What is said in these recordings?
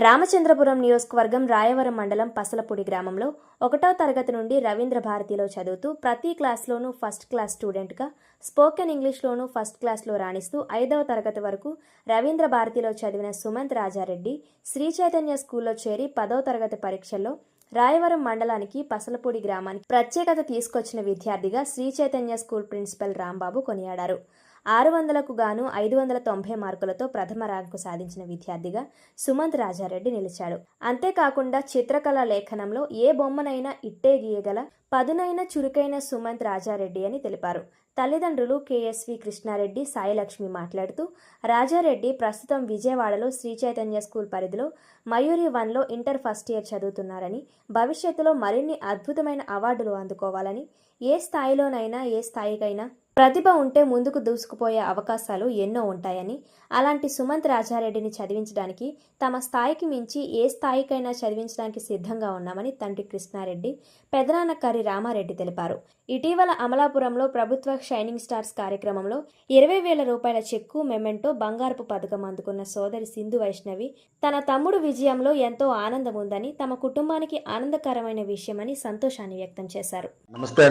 రామచంద్రపురం నియోజకవర్గం రాయవరం మండలం పసలపూడి గ్రామంలో ఒకటో తరగతి నుండి రవీంద్ర భారతిలో చదువుతూ ప్రతి క్లాస్లోనూ ఫస్ట్ క్లాస్ స్టూడెంట్గా స్పోకెన్ ఇంగ్లీష్లోనూ ఫస్ట్ క్లాస్లో రాణిస్తూ ఐదవ తరగతి వరకు రవీంద్ర భారతిలో చదివిన సుమంత్ రాజారెడ్డి శ్రీ చైతన్య స్కూల్లో చేరి పదో తరగతి పరీక్షల్లో రాయవరం మండలానికి పసలపూడి గ్రామానికి ప్రత్యేకత తీసుకొచ్చిన విద్యార్థిగా శ్రీ చైతన్య స్కూల్ ప్రిన్సిపల్ రాంబాబు కొనియాడారు. ఆరు వందలకు గాను ఐదు వందల తొంభై మార్కులతో ప్రథమ ర్యాంకు సాధించిన విద్యార్థిగా సుమంత్ రాజారెడ్డి నిలిచాడు. అంతేకాకుండా చిత్రకళ లేఖనంలో ఏ బొమ్మనైనా ఇట్టే గీయగల పదునైన చురుకైన సుమంత్ రాజారెడ్డి అని తెలిపారు. తల్లిదండ్రులు కేఎస్వి కృష్ణారెడ్డి సాయిలక్ష్మి మాట్లాడుతూ రాజారెడ్డి ప్రస్తుతం విజయవాడలో శ్రీ చైతన్య స్కూల్ పరిధిలో మయూరి వన్లో ఇంటర్ ఫస్ట్ ఇయర్ చదువుతున్నారని భవిష్యత్తులో మరిన్ని అద్భుతమైన అవార్డులు అందుకోవాలని ఏ స్థాయిలోనైనా ఏ స్థాయికైనా ప్రతిభ ఉంటే ముందుకు దూసుకుపోయే అవకాశాలు ఎన్నో ఉంటాయని అలాంటి సుమంత్ రాజారెడ్డిని చదివించడానికి తమ స్థాయికి మించి ఏ స్థాయికైనా చదివించడానికి సిద్ధంగా ఉన్నామని తండ్రి కృష్ణారెడ్డి పెదనాన్న కరి రామారెడ్డి తెలిపారు. ఇటీవల అమలాపురంలో ప్రభుత్వ షైనింగ్ స్టార్స్ కార్యక్రమంలో ఇరవై వేల రూపాయల చెక్కు మెమెంటో బంగారపు పథకం అందుకున్న సోదరి సింధు వైష్ణవి తన తమ్ముడు విజయంలో ఎంతో ఆనందం ఉందని తమ కుటుంబానికి ఆనందకరమైన విషయమని సంతోషాన్ని వ్యక్తం చేశారు. నమస్తే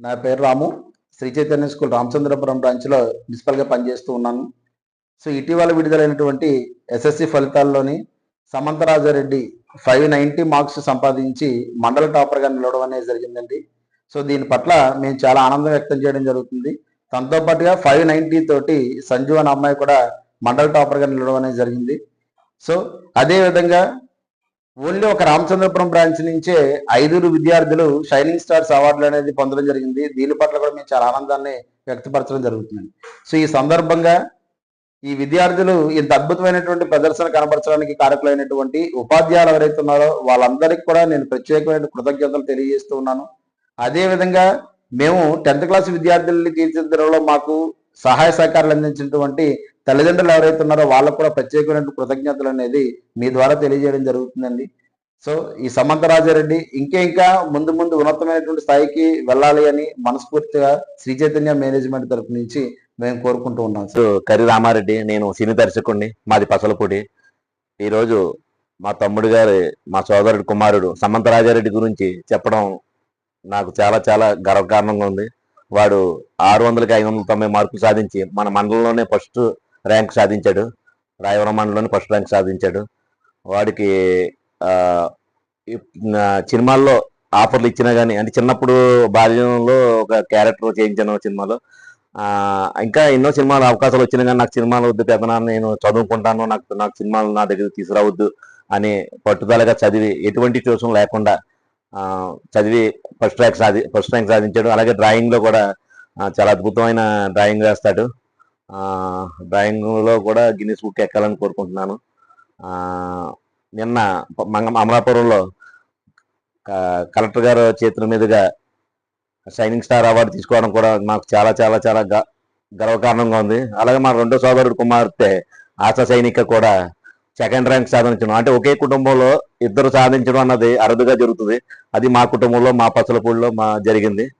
నా పేరు రాము. శ్రీ చైతన్య స్కూల్ రామచంద్రపురం బ్రాంచ్లో ప్రిన్సిపల్గా పనిచేస్తూ ఉన్నాను. సో ఇటీవల విడుదలైనటువంటి ఎస్ఎస్సి ఫలితాల్లోని సమంతరాజారెడ్డి ఫైవ్ నైంటీ మార్క్స్ సంపాదించి మండల టాపర్గా నిలవడం అనేది జరిగిందండి. సో దీని పట్ల మేము చాలా ఆనందం వ్యక్తం చేయడం జరుగుతుంది. తనతో పాటుగా ఫైవ్ నైంటీ తోటి సంజు అనే అమ్మాయి కూడా మండల టాపర్గా నిలవడం అనేది జరిగింది. సో అదే విధంగా ఓన్లీ ఒక రామచంద్రపురం బ్రాంచ్ నుంచే ఐదుగురు విద్యార్థులు షైనింగ్ స్టార్స్ అవార్డులు అనేది పొందడం జరిగింది. దీని పట్ల కూడా మేము చాలా ఆనందాన్ని వ్యక్తపరచడం జరుగుతుంది. సో ఈ సందర్భంగా ఈ విద్యార్థులు ఇంత అద్భుతమైనటువంటి ప్రదర్శన కనబరచడానికి కారకులైనటువంటి ఉపాధ్యాయులు ఎవరైతే ఉన్నారో వాళ్ళందరికీ కూడా నేను ప్రత్యేకమైన కృతజ్ఞతలు తెలియజేస్తూ ఉన్నాను. అదేవిధంగా మేము టెన్త్ క్లాస్ విద్యార్థుల్ని తీర్చిదిద్దడంలో మాకు సహాయ సహకారాలు అందించినటువంటి తల్లిదండ్రులు ఎవరైతే ఉన్నారో వాళ్ళకు కూడా ప్రత్యేకమైన కృతజ్ఞతలు అనేది మీ ద్వారా తెలియజేయడం జరుగుతుందండి. సో ఈ సమంతరాజారెడ్డి ఇంకా ఇంకా ముందు ముందు ఉన్నతమైనటువంటి స్థాయికి వెళ్ళాలి అని మనస్ఫూర్తిగా శ్రీ చైతన్య మేనేజ్మెంట్ తరఫు నుంచి మేము కోరుకుంటూ ఉన్నాం సో కరి రామారెడ్డి నేను సినీ దర్శకుడిని మాది పసలపూడి. ఈరోజు మా తమ్ముడు గారి మా సోదరుడు కుమారుడు సమంతరాజారెడ్డి గురించి చెప్పడం నాకు చాలా చాలా గర్వకారణంగా ఉంది. వాడు ఆరు వందలకి ఐదు వందల తొంభై మార్కులు సాధించి మన మండలంలోనే ఫస్ట్ ర్యాంక్ సాధించాడు. రాయవరం మండలంలోనే ఫస్ట్ ర్యాంక్ సాధించాడు. వాడికి సినిమాల్లో ఆఫర్లు ఇచ్చినా కానీ అంటే చిన్నప్పుడు బాల్యంలో ఒక క్యారెక్టర్ చేయించాను సినిమాలో. ఇంకా ఎన్నో సినిమాలు అవకాశాలు వచ్చినా కానీ నాకు సినిమాలు వద్దు పెద్దనా నేను చదువుకుంటాను నాకు నాకు సినిమాలు నా దగ్గర తీసుకురావద్దు అని పట్టుదలగా చదివి ఎటువంటి ట్యూషన్ లేకుండా చదివి ఫస్ట్ ర్యాంక్ సాధి ఫస్ట్ ర్యాంక్ సాధించాడు. అలాగే డ్రాయింగ్లో కూడా చాలా అద్భుతమైన డ్రాయింగ్ వేస్తాడు. డ్రాయింగ్లో డ్రాయింగ్లో కూడా గిన్నెస్ బుక్ ఎక్కాలని కోరుకుంటున్నాను. నిన్న మంగ అమలాపురంలో కలెక్టర్ గారు చేతుల మీదుగా షైనింగ్ స్టార్ అవార్డు తీసుకోవడం కూడా మాకు చాలా చాలా చాలా గ- గర్వకారణంగా ఉంది. అలాగే మా రెండో సోదరుడు కుమార్తె ఆశా సైనిక కూడా సెకండ్ ర్యాంక్ సాధించడం అంటే ఒకే కుటుంబంలో ఇద్దరు సాధించడం అన్నది అరుదుగా జరుగుతుంది. అది మా కుటుంబంలో మా పసలపూడిలో మా జరిగింది.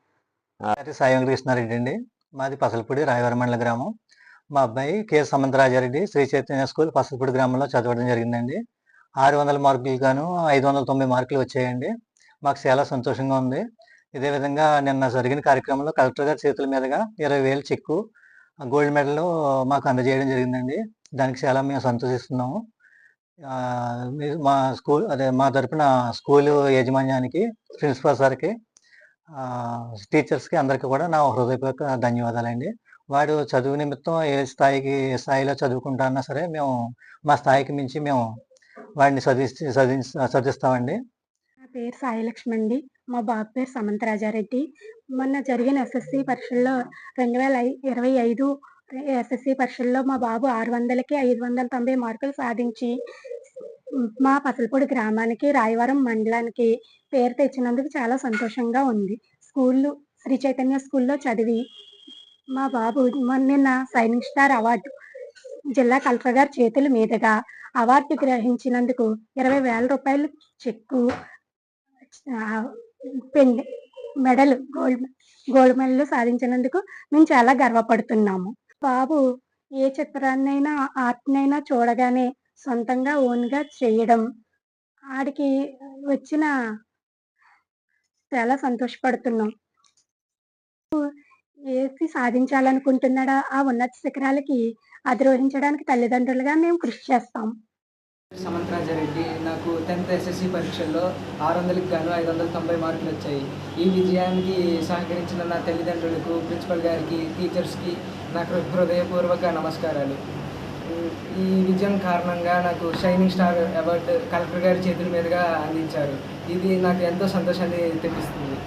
పేరు సాయి వెంకటకృష్ణారెడ్డి అండి. మాది పసలపూడి రాయవరమండల గ్రామం. మా అబ్బాయి కె సమంతరాజారెడ్డి శ్రీ చైతన్య స్కూల్ పసలపూడి గ్రామంలో చదవడం జరిగిందండి. ఆరు వందల మార్కులు గాను ఐదు వందల తొంభై మార్కులు వచ్చాయండి. మాకు చాలా సంతోషంగా ఉంది. ఇదే విధంగా నిన్న జరిగిన కార్యక్రమంలో కలెక్టర్ గారి చేతుల మీదుగా ఇరవై వేలు చెక్కు గోల్డ్ మెడల్ మాకు అందజేయడం జరిగిందండి. దానికి చాలా మేము సంతోషిస్తున్నాము. మా స్కూల్ అదే మా తరపున స్కూల్ యాజమాన్యానికి ప్రిన్సిపల్ సార్కి టీచర్స్కి అందరికీ కూడా నా హృదయపూర్వక ధన్యవాదాలండి. వాడు చదువు నిమిత్తం ఏ స్థాయికి ఏ స్థాయిలో చదువుకుంటాన్నా సరే మేము మా స్థాయికి మించి మేము వాడిని చదివించి చదివి చదివిస్తామండి నా పేరు సాయిలక్ష్మి అండి మా బాబు పేరు సమంతరాజారెడ్డి. మొన్న జరిగిన ఎస్ఎస్సి పరీక్షల్లో రెండు వేల ఇరవై ఐదు ఎస్ఎస్సి పరీక్షల్లో మా బాబు ఆరు వందలకి ఐదు వందల తొంభై మార్కులు సాధించి మా పసలపూడి గ్రామానికి రాయవరం మండలానికి పేరు తెచ్చినందుకు చాలా సంతోషంగా ఉంది. స్కూళ్ళు శ్రీ చైతన్య స్కూల్లో చదివి మా బాబు మొన్న నిన్న సైనింగ్ స్టార్ అవార్డు జిల్లా కలెక్టర్ గారి చేతుల మీదుగా అవార్డు గ్రహించినందుకు ఇరవై వేల రూపాయలు చెక్కు పెండి మెడల్ గోల్డ్ గోల్డ్ మెడల్ సాధించినందుకు మేము చాలా గర్వపడుతున్నాము. బాబు ఏ చిత్రాన్నైనా ఆర్ట్నైనా చూడగానే సొంతంగా ఓన్గా చేయడం ఆడికి వచ్చిన చాలా సంతోషపడుతున్నాం. వ్యక్తి సాధించాలనుకుంటున్నాడా ఆ ఉన్నత శిఖరాలకి అధిరోహించడానికి తల్లిదండ్రులుగా మేము కృషి చేస్తాం. సమంతరాజారెడ్డి నాకు టెన్త్ ఎస్ఎస్సి పరీక్షల్లో ఆరు వందలకి గాను ఐదు వందల తొంభై మార్కులు వచ్చాయి. ఈ విజయానికి సహకరించిన నా తల్లిదండ్రులకు ప్రిన్సిపల్ గారికి టీచర్స్కి నాకు హృదయపూర్వక నమస్కారాలు. ఈ విజయం కారణంగా నాకు షైనింగ్ స్టార్ అవార్డు కలెక్టర్ గారి చేతుల మీదుగా అందించారు. ఇది నాకు ఎంతో సంతోషాన్ని తెప్పిస్తుంది.